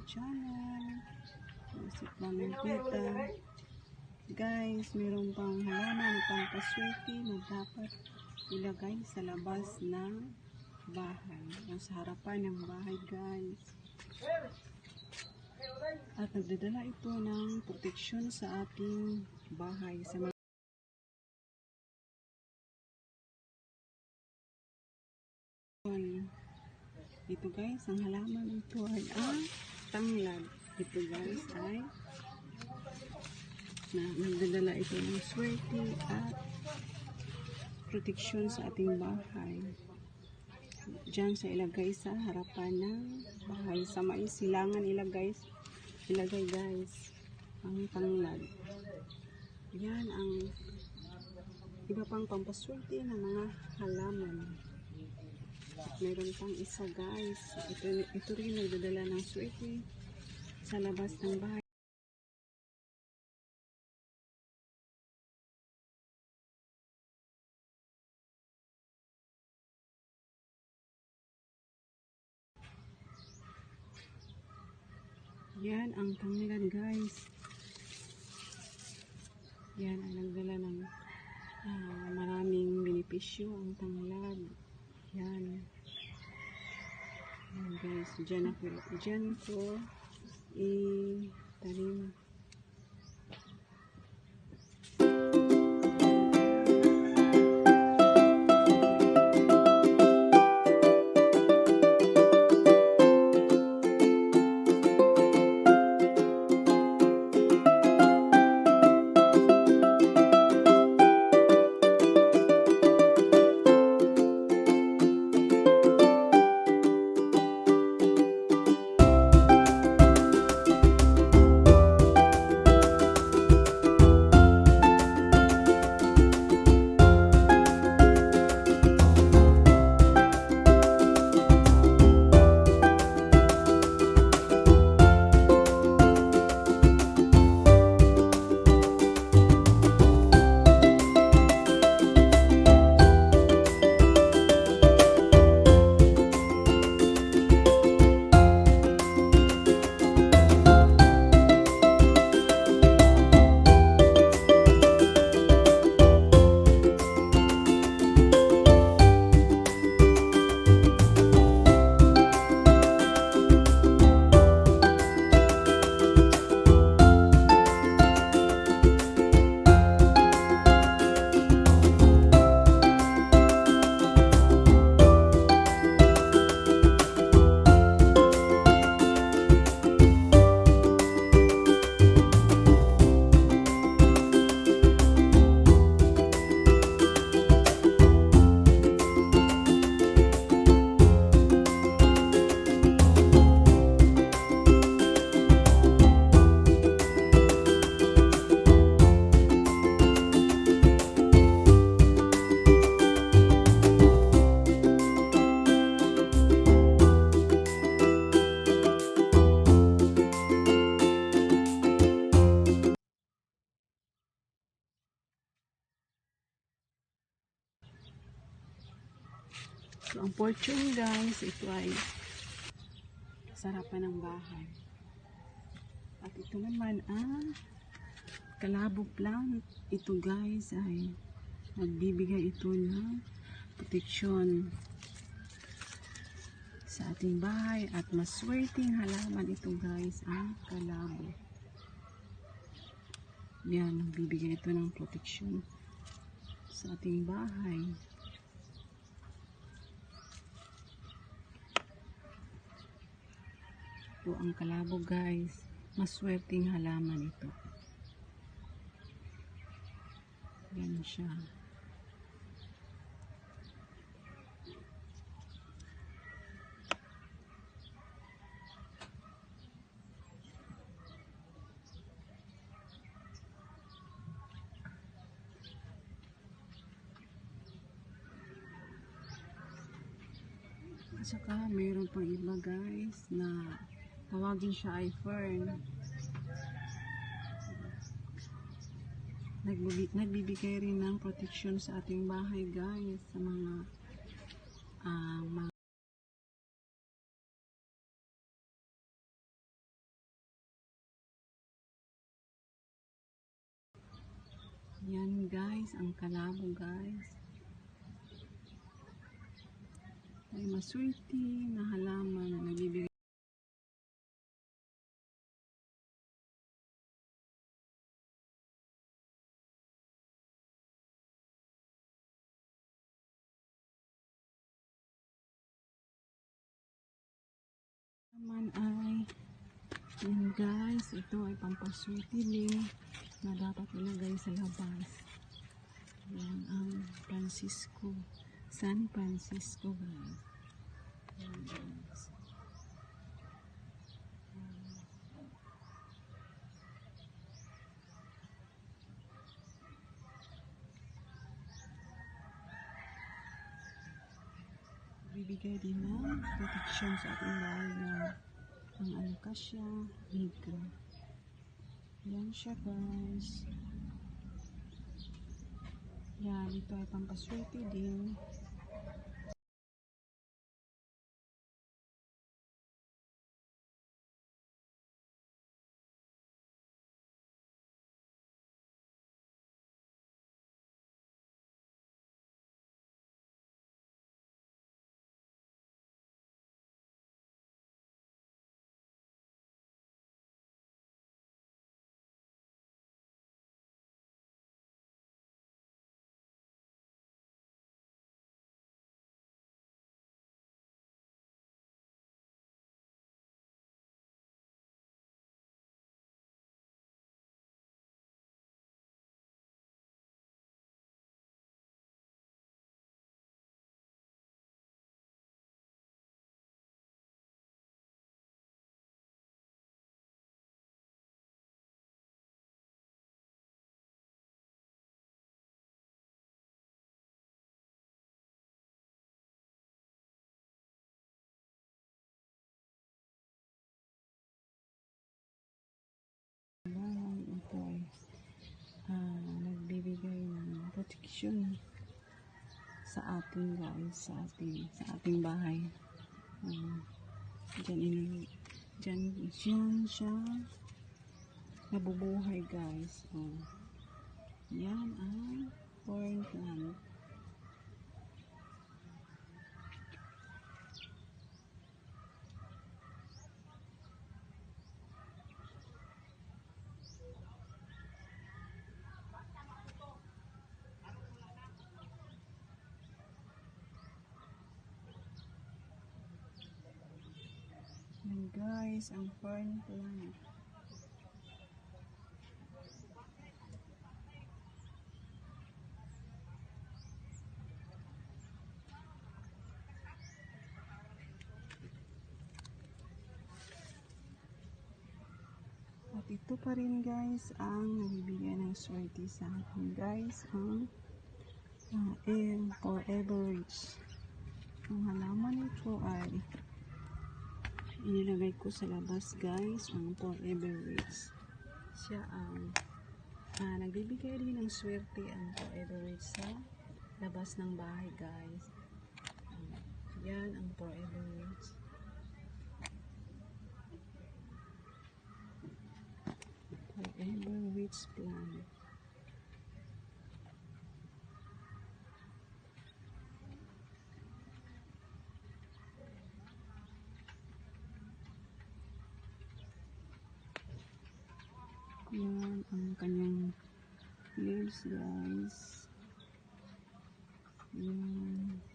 my channel. Masip namin kita. Guys, meron pang halaman na pampaswiti na dapat ilagay sa labas ng bahay. O sa harapan ng bahay, guys. At nagdadala ito ng proteksyon sa ating bahay. Sa mga Ito guys, ang halaman ito ay ang ah, tanglad. Ito guys ay na nagdadala ito ng swerte at proteksyon sa ating bahay. Diyan sa ilagay sa harapan ng bahay. Sa may silangan ilagay, ilagay guys ang tanglad. Yan ang iba pang pampaswerte ng mga halaman. Meron pang isa guys. Ito, ito rin nagdadala ng swerte sa labas ng bahay. Yan ang tanglad guys. Yan ang nagdala ng ah, maraming benepisyo ang tanglad. Yan. Yan guys, dyan ako, dyan So, ang fortune guys, ito ay sarapan ng bahay. At ito naman ang kalabo plant. Ito guys ay nagbibigay ito ng proteksyon sa ating bahay at maswerteng halaman ito guys ang kalabo. Yan, nagbibigay ito ng proteksyon sa ating bahay. Po ang kalabo guys. Maswerteng halaman ito. Yan siya. At saka mayroon pang iba guys na tawagin siya ay fern. Nagbibig, nagbibigay rin ng protection sa ating bahay guys sa mga ah, mga Yan guys, ang kalabo guys. Ay maswerte na halaman na nagbibigay naman ay yan guys, ito ay pampaswerte din na dapat ilagay sa labas. Yan ang Francisco. San Francisco guys. Yan guys. Bibigay din ng protection sa ating bahay na ang alokasya, negro. Yan siya guys. Yan, ito ay pampaswerte din. Protection sa ating guys sa ating sa ating bahay um, dyan, in, dyan, dyan siya nabubuhay guys oh. yan ang foreign plant Yan guys, ang fern plant. At ito pa rin guys ang nagbibigay ng swerte sa akin guys ang uh, air forever rich. Ang halaman nito ay inilagay ko sa labas guys. Ang forever rich siya ang ah, nagbibigay rin ng swerte ang forever rich sa labas ng bahay guys. Ah, yan ang forever rich forever rich plant kanyang leaves guys. Yan.